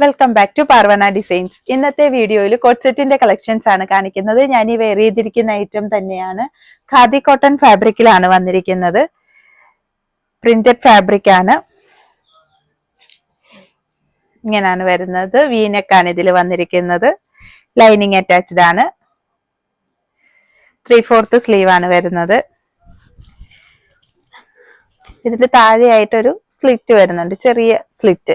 Welcome back to Parvana designs ഇന്നത്തെ വീഡിയോയിൽ കോട്ട്സെറ്റിന്റെ collections ആണ് കാണിക്കുന്നത്. ഞാൻ ഈ വെയർ ചെയ്തിരിക്കുന്ന ഐറ്റം തന്നെയാണ്. ഖാദി കോട്ടൺ ഫാബ്രിക്കിലാണ് വന്നിരിക്കുന്നത്. പ്രിന്റഡ് ഫാബ്രിക് ആണ്. ഇങ്ങനെയാണ് വരുന്നത്. വീനക്കാണ് ഇതിൽ വന്നിരിക്കുന്നത്. ലൈനിങ് അറ്റാച്ച്ഡ് ആണ്. ത്രീ ഫോർത്ത് സ്ലീവ് ആണ് വരുന്നത്. ഇതിന്റെ താഴെയായിട്ടൊരു സ്ലിറ്റ് വരുന്നുണ്ട്. ചെറിയ സ്ലിറ്റ്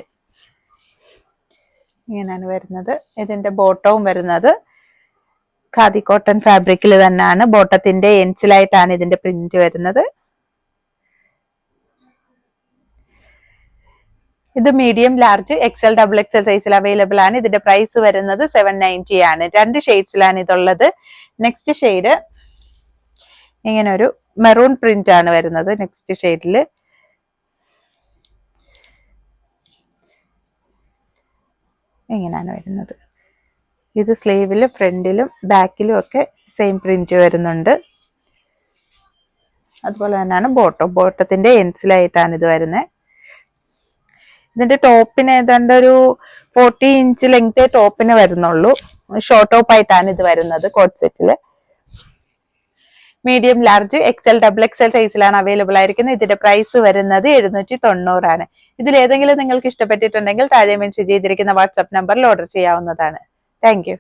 ഇങ്ങനെയാണ് വരുന്നത്. ഇതിന്റെ ബോട്ടവും വരുന്നത്. ഖാദി കോട്ടൺ ഫാബ്രിക്കിൽ തന്നെയാണ്. ബോട്ടത്തിന്റെ എൻസിലായിട്ടാണ് ഇതിന്റെ പ്രിന്റ് വരുന്നത്. ഇത് medium large XL double XL സൈസിൽ അവൈലബിൾ ആണ്. ഇതിന്റെ പ്രൈസ് വരുന്നത് സെവൻ നയന്റി ആണ്. രണ്ട് ഷെയ്ഡ്സിലാണ് ഇതുള്ളത്. നെക്സ്റ്റ് ഷെയ്ഡ് ഇങ്ങനെ ഒരു മെറൂൺ പ്രിന്റ് ആണ് വരുന്നത് നെക്സ്റ്റ് ഷെയ്ഡിൽ ഇങ്ങനെയാണ് വരുന്നത്. ഇത് സ്ലീവിലും ഫ്രണ്ടിലും ബാക്കിലും ഒക്കെ സെയിം പ്രിന്റ് വരുന്നുണ്ട്. അതുപോലെ തന്നെയാണ് ബോട്ടം ബോട്ടത്തിന്റെ എൻസിലായിട്ടാണ് ഇത് വരുന്നത് ഇതിന്റെ ടോപ്പിന് ഏതാണ്ട് ഒരു ഫോർട്ടി ഇഞ്ച് ലെങ്ത്തേ ടോപ്പിന് വരുന്നുള്ളൂ. ഷോർട്ട് ടോപ്പ് ആയിട്ടാണ് ഇത് വരുന്നത് കോട്ട് സെറ്റിൽ. Medium large XL double XL സൈസിലാണ് അവൈലബിൾ ആയിരിക്കുന്നത്. ഇതിന്റെ പ്രൈസ് വരുന്നത് എഴുന്നൂറ്റി തൊണ്ണൂറാണ് ഇതിൽ ഏതെങ്കിലും നിങ്ങൾക്ക് ഇഷ്ടപ്പെട്ടിട്ടുണ്ടെങ്കിൽ താഴെ മെൻഷൻ ചെയ്തിരിക്കുന്ന വാട്സ്ആപ്പ് നമ്പറിൽ ഓർഡർ ചെയ്യാവുന്നതാണ്. താങ്ക്